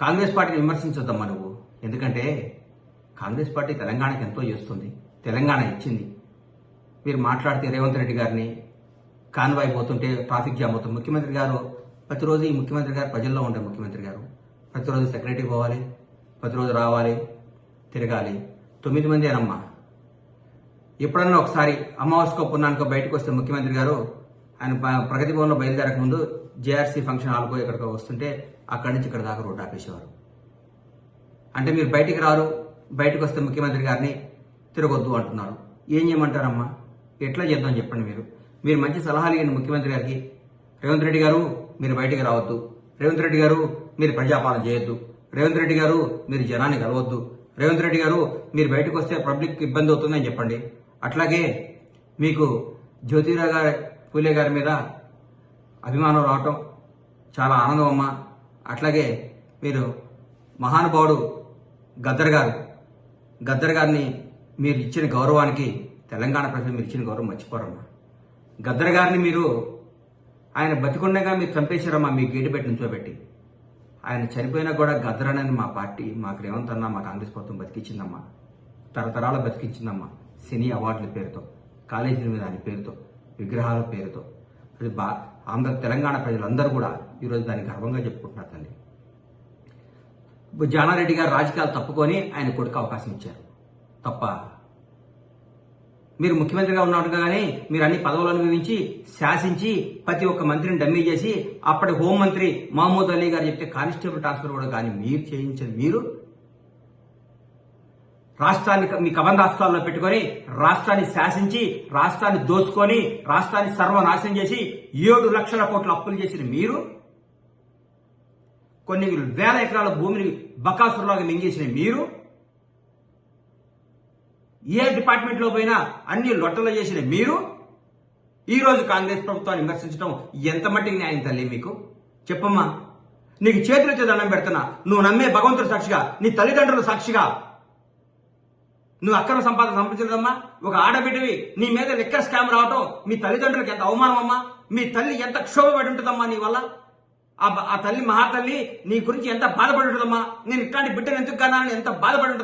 కాంగ్రెస్ పార్టీని విమర్శించొద్దమ్మా నువ్వు. ఎందుకంటే కాంగ్రెస్ పార్టీ తెలంగాణకి ఎంతో చేస్తుంది. తెలంగాణ ఇచ్చింది. మీరు మాట్లాడితే రేవంత్ రెడ్డి గారిని కాన్వాయ్ పోతుంటే ట్రాఫిక్ జామ్ అవుతుంది. ముఖ్యమంత్రి గారు ప్రతిరోజు ఈ ముఖ్యమంత్రి గారు ప్రజల్లో ఉండే ముఖ్యమంత్రి గారు. ప్రతిరోజు సెక్రటరీ పోవాలి. ప్రతిరోజు రావాలి. తిరగాలి. తొమ్మిది మంది అనమ్మా. ఎప్పుడన్నా ఒకసారి అమావాస్యకో పున్నానికో బయటకు వస్తే ముఖ్యమంత్రి గారు ఆయన ప్రగతి భవన్లో బయలుదేరక ముందు జేఆర్సీ ఫంక్షన్ హాల్కో ఇక్కడికి వస్తుంటే అక్కడి నుంచి ఇక్కడ దాకా రోడ్డు ఆపేసేవారు. అంటే మీరు బయటికి రారు బయటకు వస్తే ముఖ్యమంత్రి గారిని తిరగొద్దు అంటున్నారు. ఏం చేయమంటారమ్మా? ఎట్లా చేద్దాం చెప్పండి మీరు. మీరు మంచి సలహాలు ఇవ్వండి ముఖ్యమంత్రి గారికి రేవంత్ రెడ్డి గారు మీరు బయటికి రావద్దు. రేవంత్ రెడ్డి గారు మీరు ప్రజాపాలన చేయొద్దు. రేవంత్ రెడ్డి గారు మీరు జనాన్ని కలవద్దు. రేవంత్ రెడ్డి గారు మీరు బయటకు వస్తే పబ్లిక్ ఇబ్బంది అవుతుందని చెప్పండి. అట్లాగే మీకు జ్యోతిరావు గారు పూలే గారి మీద అభిమానం రావటం చాలా ఆనందం అమ్మా అట్లాగే మీరు మహానుభావుడు గద్దర్ గారు. గద్దర్ గారిని మీరు ఇచ్చిన గౌరవానికి తెలంగాణ ప్రజలు మీరు ఇచ్చిన గౌరవం మర్చిపోరమ్మా. గద్దర్ గారిని మీరు ఆయన బతికుండగా మీరు చంపేశారమ్మా మీ గేటు పెట్టి నుంచోబెట్టి. ఆయన చనిపోయినా కూడా గద్దర్ అనేది మా పార్టీ మాకు రేవంత్ అన్న మా కాంగ్రెస్ ప్రభుత్వం బతికించిందమ్మా తరతరాలు బతికించిందమ్మా సినీ అవార్డుల పేరుతో కాలేజీల మీద ఆయన పేరుతో. విగ్రహాల పేరుతో. అది బా ఆంధ్ర తెలంగాణ ప్రజలందరూ కూడా ఈరోజు దాన్ని గర్వంగా చెప్పుకుంటున్నారు తల్లి. జానారెడ్డి గారు రాజకీయాలు తప్పుకొని ఆయన కొడుకు అవకాశం ఇచ్చారు. తప్ప మీరు ముఖ్యమంత్రిగా ఉన్నట్టుగానే మీరు అన్ని పదవులు అనుభవించి శాసించి ప్రతి ఒక్క మంత్రిని డమ్మీ చేసి అప్పటి హోంమంత్రి మహమూద్ అలీ గారు చెప్తే కానిస్టేబుల్ ట్రాన్స్ఫర్ కూడా కానీ మీరు చేయించారు మీరు రాష్ట్రాన్ని మీ కమన్ రాష్ట్రాల్లో పెట్టుకొని రాష్ట్రాన్ని శాసించి రాష్ట్రాన్ని దోచుకొని రాష్ట్రాన్ని సర్వనాశనం చేసి ఏడు లక్షల కోట్ల అప్పులు చేసిన మీరు కొన్ని వేల ఎకరాల భూమిని బకాసురులాగా మింగేసిన మీరు ఏ డిపార్ట్మెంట్లో పోయినా అన్ని లొట్టలు చేసిన మీరు ఈ రోజు కాంగ్రెస్ ప్రభుత్వాన్ని విమర్శించడం ఎంత మట్టికి న్యాయం తల్లి మీకు? చెప్పమ్మా. నీకు చేతులెత్తి దండం పెడుతున్నా. నువ్వు నమ్మే భగవంతుడు సాక్షిగా నీ తల్లిదండ్రుల సాక్షిగా నువ్వు అక్రమ సంపాదన సంపాదించదమ్మా ఒక ఆడబిడ్డవి నీ మీద లెక్కర్ స్కామ్ రావటం మీ తల్లిదండ్రులకు ఎంత అవమానం అమ్మా మీ తల్లి ఎంత క్షోభపడి ఉంటుందమ్మా నీ వల్ల. ఆ తల్లి మహాతల్లి నీ గురించి ఎంత బాధపడి ఉంటుందమ్మా. నేను ఇట్లాంటి బిడ్డను ఎందుకు కన్నానని ఎంత బాధపడి